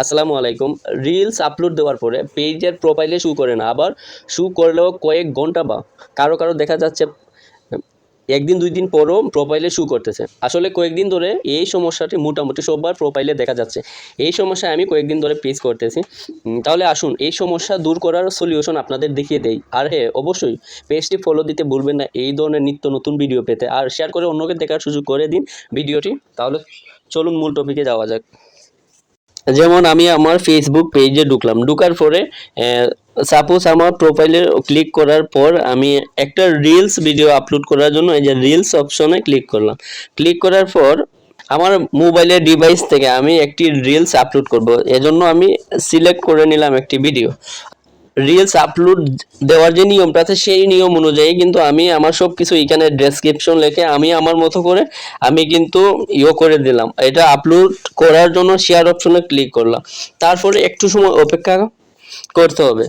আসসালামু আলাইকুম। Reels upload দেওয়ার পরে পেজের প্রোফাইলে শু করে না, আবার শু করলেও কয়েক ঘণ্টা বা কারও কারও দেখা যাচ্ছে, একদিন দুই দিন পরও প্রোফাইলে শু করতেছে। আসলে কয়েকদিন ধরে এই সমস্যাটি মোটামুটি সবার প্রোফাইলে দেখা যাচ্ছে। এই সমস্যায় আমি কয়েকদিন ধরে পেজ করতেছি। তাহলে আসুন, এই সমস্যা দূর করার সলিউশন আপনাদের দেখিয়ে দেই। আর হ্যাঁ অবশ্যই পেজটি ফলো দিতে ভুলবেন না, এই ধরনের নিত্য নতুন ভিডিও পেতে। আর শেয়ার করে অন্যকে দেখার সুযোগ করে দিন ভিডিওটি তাহলে চলুন মূল টপিকে যাওয়া যাক। যেমন আমি আমার ফেসবুক পেজে ঢুকলাম। ঢুকার পরে সাপোজ আমার প্রোফাইলে ক্লিক করার পর আমি একটা রিলস ভিডিও আপলোড করার জন্য এই যে রিলস অপশনে ক্লিক করলাম। ক্লিক করার পর আমার মোবাইলের ডিভাইস থেকে আমি একটি রিলস আপলোড করব। এজন্য আমি সিলেক্ট করে নিলাম একটি ভিডিও রিলস আপলোড দেওয়ার যে নিয়মটা আছে, সেই নিয়ম অনুযায়ী কিন্তু আমি আমার সব কিছু এখানে ডেসক্রিপশন লিখে আমি আমার মতো করে আমি কিন্তু ইয়ে করে দিলাম। এটা আপলোড করার জন্য শেয়ার অপশনে ক্লিক করলাম। তারপরে একটু সময় অপেক্ষা করতে হবে।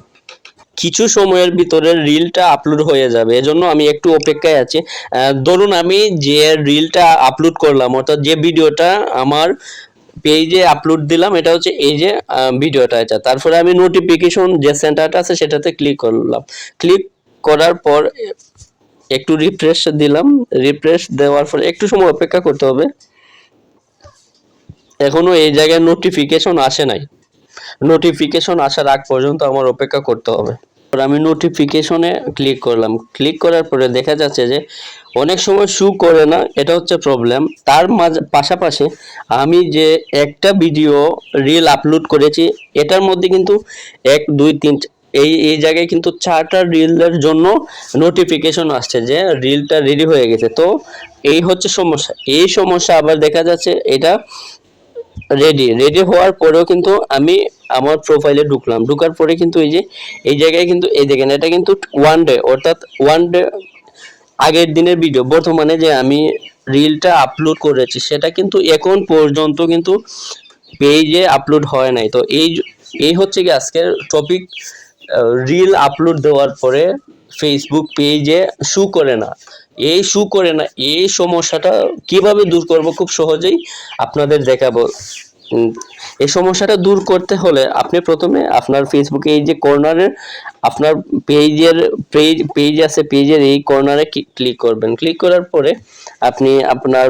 কিছু সময়ের ভিতরে রিলটা আপলোড হয়ে যাবে, এজন্য আমি একটু অপেক্ষায় আছি। ধরুন আমি যে রিলটা আপলোড করলাম, অর্থাৎ যে ভিডিওটা আমার পেজে আপলোড দিলাম, এটা হচ্ছে এই যে ভিডিওটা এটা। তারপরে আমি নোটিফিকেশন যে সেন্টারটা আছে সেটাতে ক্লিক করলাম। ক্লিক করার পর একটু রিফ্রেশ দিলাম। রিফ্রেশ দেওয়ার পর একটু সময় অপেক্ষা করতে হবে। এখনও এই জায়গায় নোটিফিকেশন আসে নাই। নোটিফিকেশন আসার আগ পর্যন্ত আমার অপেক্ষা করতে হবে। আমি নোটিফিকেশনে ক্লিক করলাম। ক্লিক করার পরে দেখা যাচ্ছে যে অনেক সময় শু করে না, এটা হচ্ছে প্রবলেম তার মাঝে, পাশাপাশি আমি যে একটা ভিডিও রিল আপলোড করেছি, এটার মধ্যে কিন্তু এক, দুই, তিন, এই এই জায়গায় কিন্তু চারটা রিলের জন্য নোটিফিকেশন আসছে যে রিলটা রেডি হয়ে গেছে। তো এই হচ্ছে সমস্যা। এই সমস্যা আবার দেখা যাচ্ছে এটা রেডি রেডি হওয়ার পরেও কিন্তু আমি আমার প্রোফাইলে ঢুকলাম। ঢুকার পরে কিন্তু এই যে, এই জায়গায় কিন্তু, এই দেখেন, এটা কিন্তু ওয়ান ডে অর্থাৎ ওয়ান ডে আগের দিনের ভিডিও বর্তমানে যে আমি রিলটা আপলোড করেছি, সেটা কিন্তু এখন পর্যন্ত কিন্তু পেজে আপলোড হয় নাই। তো এই এই হচ্ছে কি আজকের টপিক রিল আপলোড দেওয়ার পরে ফেসবুক পেজে শু করে না। এই শু করে না, এই সমস্যাটা কীভাবে দূর করব? খুব সহজেই আপনাদের দেখাবো। এই সমস্যাটা দূর করতে হলে আপনি প্রথমে আপনার ফেসবুকে এই যে কর্নারের আপনার পেজের পেজ পেজ আছে পেজের এই কর্নারে ক্লিক করবেন। ক্লিক করার পরে আপনি আপনার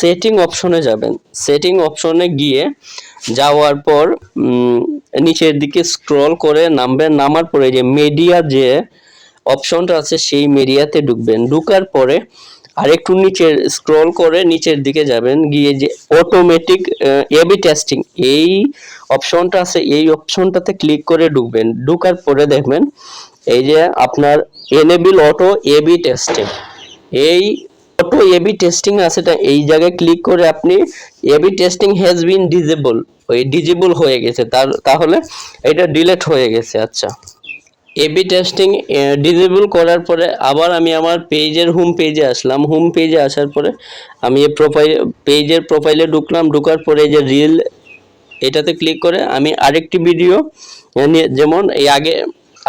সেটিং অপশনে যাবেন। সেটিং অপশনে গিয়ে যাওয়ার পর নিচের দিকে স্ক্রল করে নামবেন। নামার পরে যে মিডিয়া যে অপশনটা আছে, সেই মিডিয়াতে ঢুকবেন। ঢুকার পরে আরেকটু নিচে স্ক্রল করে নিচের দিকে যাবেন, গিয়ে যে অটোমেটিক এবি টেস্টিং এই অপশনটা আছে, এই অপশনটাতে ক্লিক করে ঢুকবেন। ঢুকার পরে দেখবেন, এই যে আপনার এনেবিল অটো এবি টেস্টিং এই অটো এবি টেস্টিং আছে এই জায়গায় ক্লিক করে আপনি AB testing has been disable ওই ডিজেবল হয়ে গেছে, তার, তাহলে এটা ডিলেট হয়ে গেছে আচ্ছা। এবি টেস্টিং ডিসেবল করার পরে আবার আমি আমার পেজের হোম পেজে আসলাম। হোম পেজে আসার পরে আমি প্রোফাইল পেজের প্রোফাইলে ঢুকলাম। ঢুকার পরে যে রিল এটাতে ক্লিক করে আমি আরেকটি ভিডিও যেমন এই আগে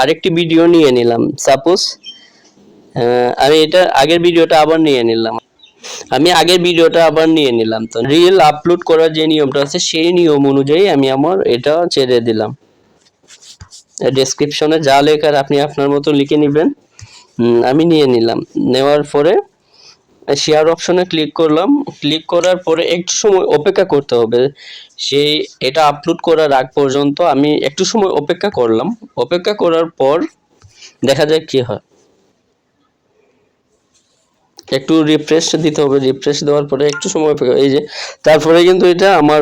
আরেকটি ভিডিও নিয়ে নিলাম। সাপোজ আমি এটা আগের ভিডিওটা আবার নিয়ে নিলাম। আমি আগের ভিডিওটা আবার নিয়ে নিলাম। তো রিল আপলোড করার যে নিয়মটা আছে, সেই নিয়ম অনুযায়ী আমি আমার এটা ছেড়ে দিলাম। ডেসক্রিপশনে যা লেখার আপনি আপনার মতো লিখে নেবেন। আমি নিয়ে নিলাম। নেওয়ার পরে শেয়ার অপশনে ক্লিক করলাম। ক্লিক করার পরে একটু সময় অপেক্ষা করতে হবে। সেই এটা আপলোড করার আগ পর্যন্ত আমি একটু সময় অপেক্ষা করলাম। অপেক্ষা করার পর দেখা যায় কি হয়। একটু রিফ্রেশ দিতে হবে। রিফ্রেশ দেওয়ার পরে একটু সময় এই যে, তারপরে কিন্তু এটা আমার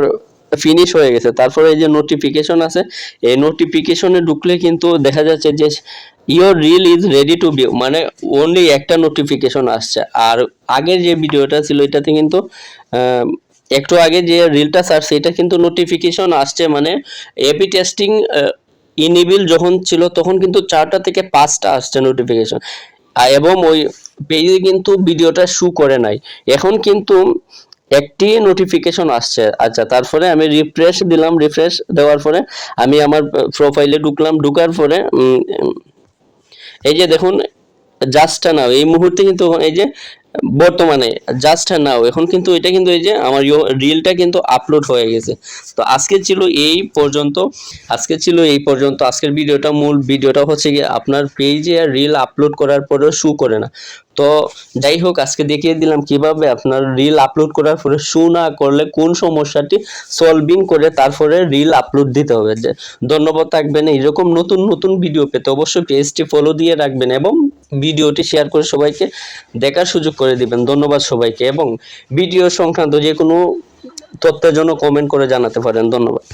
ফিনিশ হয়ে গেছে। তারপরে এই যে নোটিফিকেশন আছে, এই নোটিফিকেশনে ঢুকলে কিন্তু দেখা যাচ্ছে যে your reel is ready to view মানে অনলি একটা নোটিফিকেশন আসছে। আর আগের যে ভিডিওটা ছিল, এটাতে কিন্তু একটু আগে যে রিলটা সার্চ এটা কিন্তু নোটিফিকেশন আসছে। মানে এপি টেস্টিং ইনিবিল যখন ছিল, তখন কিন্তু চারটা থেকে পাঁচটা আসছে নোটিফিকেশন এবং ওই পেজে কিন্তু ভিডিওটা শু করে নাই। এখন কিন্তু একটি নোটিফিকেশন আসছে। আচ্ছা তারপরে আমি রিফ্রেশ দিলাম রিফ্রেশ দেওয়ার পরে আমি আমার প্রোফাইলে ঢুকলাম, ঢুকার পরে এই যে দেখুন জাস্ট নাও এই মুহূর্তে কিন্তু এই যে বর্তমানে জাস্ট নাও এখন কিন্তু এটা কিন্তু এই যে আমার রিলটা কিন্তু আপলোড হয়ে গেছে। তো আজকে ছিল এই পর্যন্ত, আজকে ছিল এই পর্যন্ত, আজকের ভিডিওটা মূল ভিডিওটা হচ্ছে গিয়ে আপনার পেজে রিল আপলোড করার পরেও শু করে না। তো যাই হোক, আজকে দেখিয়ে দিলাম কীভাবে আপনার রিল আপলোড করার পরে শু না করলে কোন সমস্যাটি সলভিং করে তারপরে রিল আপলোড দিতে হবে। ধন্যবাদ থাকবেন এরকম নতুন নতুন ভিডিও পেতে অবশ্যই পেজটি ফলো দিয়ে রাখবেন এবং ভিডিওটি শেয়ার করে সবাইকে দেখার সুযোগ করে দিবেন। ধন্যবাদ সবাইকে এবং ভিডিও সংক্রান্ত যে কোনো তথ্যের জন্য কমেন্ট করে জানাতে পারেন। ধন্যবাদ।